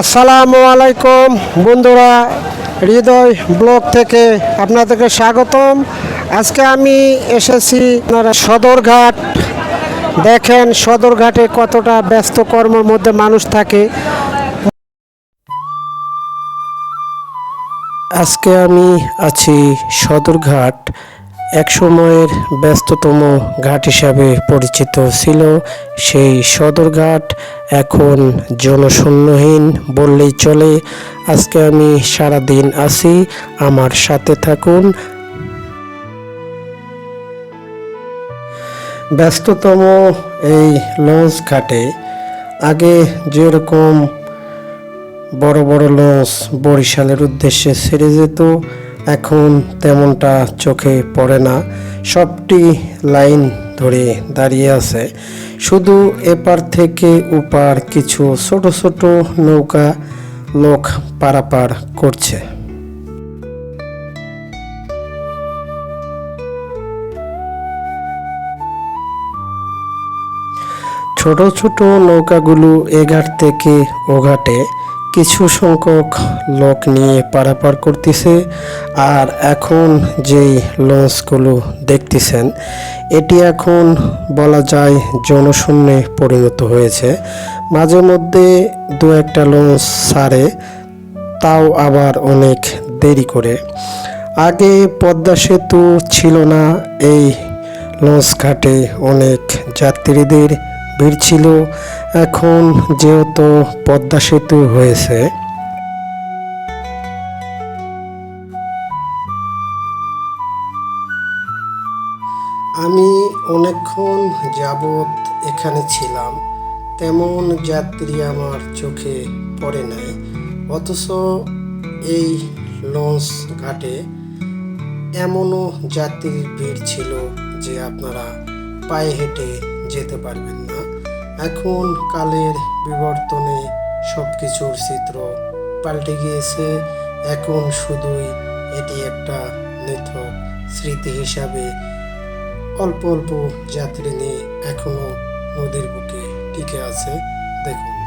আসসালামু আলাইকুম বন্ধুরা, হৃদয় ব্লগ থেকে আপনাদেরকে স্বাগতম। আজকে আমি এসেছি আপনারা সদরঘাট। দেখেন সদরঘাটে কতটা ব্যস্ত কর্মের মধ্যে মানুষ থাকে। আজকে আমি আছি সদরঘাট। এক সময়ের ব্যস্ততম ঘাট হিসাবে পরিচিত ছিল সেই সদরঘাট এখন জনশূন্যহীন বললেই চলে, আজকে আমি সারাদিন আছি, আমার সাথে থাকুন। ব্যস্ততম এই লঞ্চ ঘাটে আগে যেরকম বড় বড় লঞ্চ বরিশালের উদ্দেশ্যে ছেড়ে যেত এখন তেমনটা চোখে পড়ে না। সবটি লাইন ধরে দাঁড়িয়ে আছে। শুধু এপার থেকে ওপার কিছু ছোট ছোট নৌকা লোক পারাপার করছে। ছোট ছোট নৌকাগুলো এ ঘাট থেকে ওঘাটে ঘাটে কিছু সংখ্যক লোক নিয়ে পারাপার করতেছে আর এখন যেই লঞ্চগুলো দেখতেছেন, এটি এখন বলা যায় জনশূন্যে পরিণত হয়েছে। মাঝে মধ্যে দু একটা লঞ্চ ছাড়ে তাও আবার অনেক দেরি করে। আগে পদ্মা সেতু ছিল না, এই লঞ্চ ঘাটে অনেক যাত্রীদের ভিড় ছিল। এখন যেহেতু পদ্মা সেতু হয়েছে। আমি অনেকক্ষণ যাবৎ এখানে ছিলাম। তেমন যাত্রী আমার চোখে পড়ে নাই। অথচ এই লঞ্চ ঘাটে এমনও যাত্রীর ভিড় ছিল যে আপনারা পায়ে হেঁটে যেতে পারবেন না। এখন কালের বিবর্তনে সব কিছুর চিত্র পাল্টে গিয়েছে। এখন শুধুই এটি একটা নিথক স্মৃতি হিসাবে অল্প অল্প যাত্রী নিয়ে এখনও নদীর বুকে টিকে আছে। দেখুন।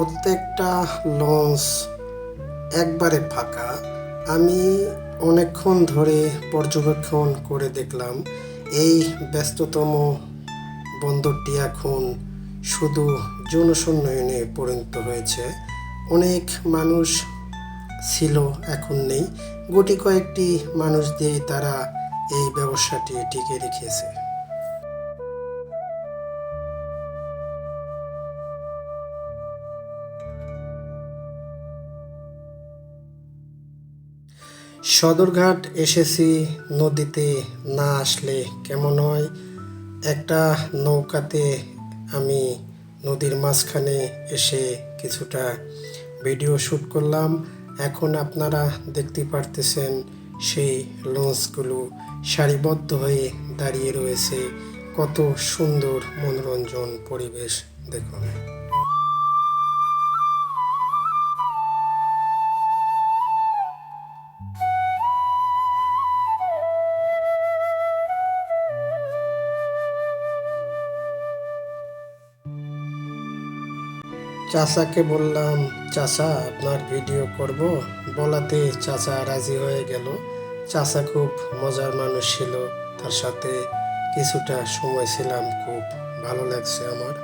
প্রত্যেকটা লঞ্চ একবারে ফাঁকা। আমি অনেকক্ষণ ধরে পর্যবেক্ষণ করে দেখলাম, এই ব্যস্ততম বন্দরটি এখন শুধু জনশূন্যয়নে পরিণত হয়েছে। অনেক মানুষ ছিল, এখন নেই। গুটি কয়েকটি মানুষ দিয়ে তারা এই ব্যবসাটি টিকে রেখেছে। সদরঘাট এসেছি, নদীতে না আসলে কেমন হয়? একটা নৌকাতে আমি নদীর মাঝখানে এসে কিছুটা ভিডিও শ্যুট করলাম। এখন আপনারা দেখতে পারতেছেন সেই লঞ্চগুলো সারিবদ্ধ হয়ে দাঁড়িয়ে রয়েছে। কত সুন্দর মনোরঞ্জন পরিবেশ, দেখুন। চাচাকে বললাম, চাচা, আপনার ভিডিও করব। বলাতে চাচা রাজি হয়ে গেল। চাচা খুব মজার মানুষ ছিল, তার সাথে কিছুটা সময় ছিলাম, খুব ভালো লাগছে আমার।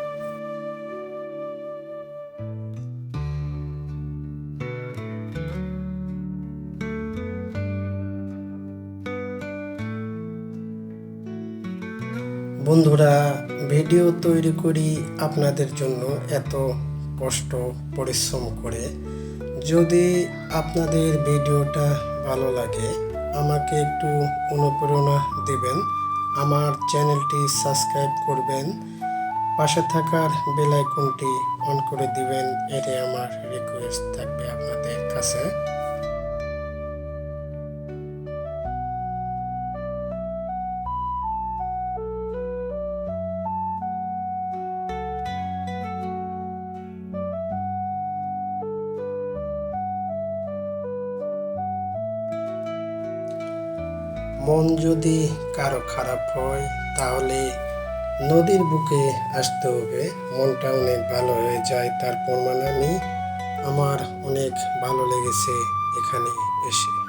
বন্ধুরা, ভিডিও তৈরি করি আপনাদের জন্য এত কষ্ট, পরিশ্রম করে যদি আপনাদের ভিডিওটা ভালো লাগে, আমাকে একটু অনুপ্রেরণা দেবেন। আমার চ্যানেলটি সাবস্ক্রাইব করবেন। পাশে থাকার বেল আইকনটি অন করে দিবেন, এটাই আমার রিকোয়েস্ট থাকবে আপনাদের কাছে। মন যদি কারও খারাপ হয়, তাহলে নদীর বুকে আসতে হবে। মনটা অনেক ভালো হয়ে যায়, তার প্রমাণ আমি আমার অনেক ভালো লেগেছে এখানে এসে।